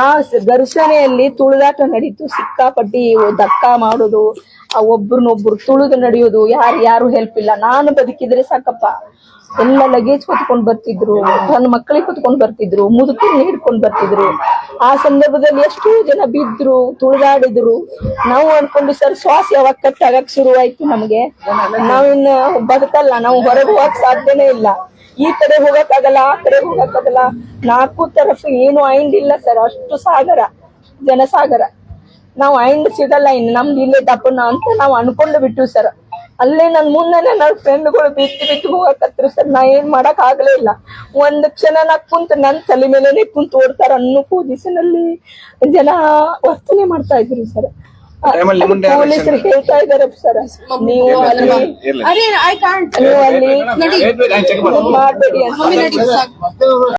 ಆ ಘರ್ಷಣೆಯಲ್ಲಿ ತುಳಿದಾಟ ನಡೀತು. ಸಿಕ್ಕಾಪಟ್ಟಿ ಧಕ್ಕ ಮಾಡೋದು, ಆ ಒಬ್ರನ್ನೊಬ್ರು ತುಳಿದು ನಡೆಯೋದು, ಯಾರು ಯಾರು ಹೆಲ್ಪ್ ಇಲ್ಲ. ನಾನು ಬದುಕಿದ್ರೆ ಸಾಕಪ್ಪ. ಎಲ್ಲ ಲಗೇಜ್ ಹೊತ್ಕೊಂಡ್ ಬರ್ತಿದ್ರು, ನನ್ನ ಮಕ್ಕಳಿಗೆ ಹೊತ್ಕೊಂಡ್ ಬರ್ತಿದ್ರು ಮುದುಕಿ ಹಿಡ್ಕೊಂಡ್ ಬರ್ತಿದ್ರು. ಆ ಸಂದರ್ಭದಲ್ಲಿ ಎಷ್ಟೋ ಜನ ಬಿದ್ರು, ತುಳಿದಾಡಿದ್ರು. ನಾವು ಅನ್ಕೊಂಡು, ಸರ್, ಶ್ವಾಸ ಯಾವಾಗ ಕಟ್ಟಾಗಕ್ ಶುರುವಾಯ್ತು ನಮ್ಗೆ? ನಾವಿನ್ನ ಬದುಕಲ್ಲ, ನಾವು ಹೊರಗೆ ಹೋಗಕ್ ಸಾಧ್ಯನೇ ಇಲ್ಲ. ಈ ಕಡೆ ಹೋಗಕ್ಕಾಗಲ್ಲ, ಆ ಕಡೆ ಹೋಗಕ್ಕಾಗಲ್ಲ. ನಾಲ್ಕು ತರಫ್ ಏನು ಐಂಡ್ ಇಲ್ಲ ಸರ್, ಅಷ್ಟು ಸಾಗರ, ಜನಸಾಗರ. ನಾವು ಐಂಡ್ ಸಿಗಲ್ಲ ಇನ್ನು, ನಮ್ದು ಇಲ್ಲೇ ದಪ್ಪನ ಅಂತ ನಾವು ಅನ್ಕೊಂಡು ಬಿಟ್ಟು ಸರ್. ಅಲ್ಲೇ ನನ್ ಮುಂದೆನೆ ನನ್ನ ಫ್ರೆಂಡ್ಗಳು ಬಿದ್ದು ಬಿದ್ದು ಹೋಗಕತ್ರು ಸರ್, ನಾ ಏನ್ ಮಾಡಕ್ ಆಗ್ಲೇ ಇಲ್ಲ. ಒಂದ್ ಕ್ಷಣ ನಾ ಕುಂತ ನನ್ ತಲೆ ಮೇಲೆನೆ ಕುಂತ ಓಡ್ತಾರ ಅನ್ನೋ ಪೊಸಿಷನ್ ಅಲ್ಲಿ ಜನ ವರ್ತನೆ ಮಾಡ್ತಾ ಇದ್ರು ಸರ್. ಟೈಮಲ್ಲಿ ನಿಮ್ಮನ್ನ ಯಾರು ಪೊಲೀಸರು ಹೇಳ್ತಾ ಇದಾರೆ ಸರ್ ನೀವು ಅಲ್ಲಿ ಇರ್ಲಿ ಅರೆ ಐ ಕಾಂಟ್ ನೀವು ಅಲ್ಲಿ Wait, wait, ನಾನು check ಮಾಡ್ತೀನಿ. ಮಾಡಬೇಡಿ ಅಂತ ಮಮ್ಮಿ ನಡಿ ಸಾಕು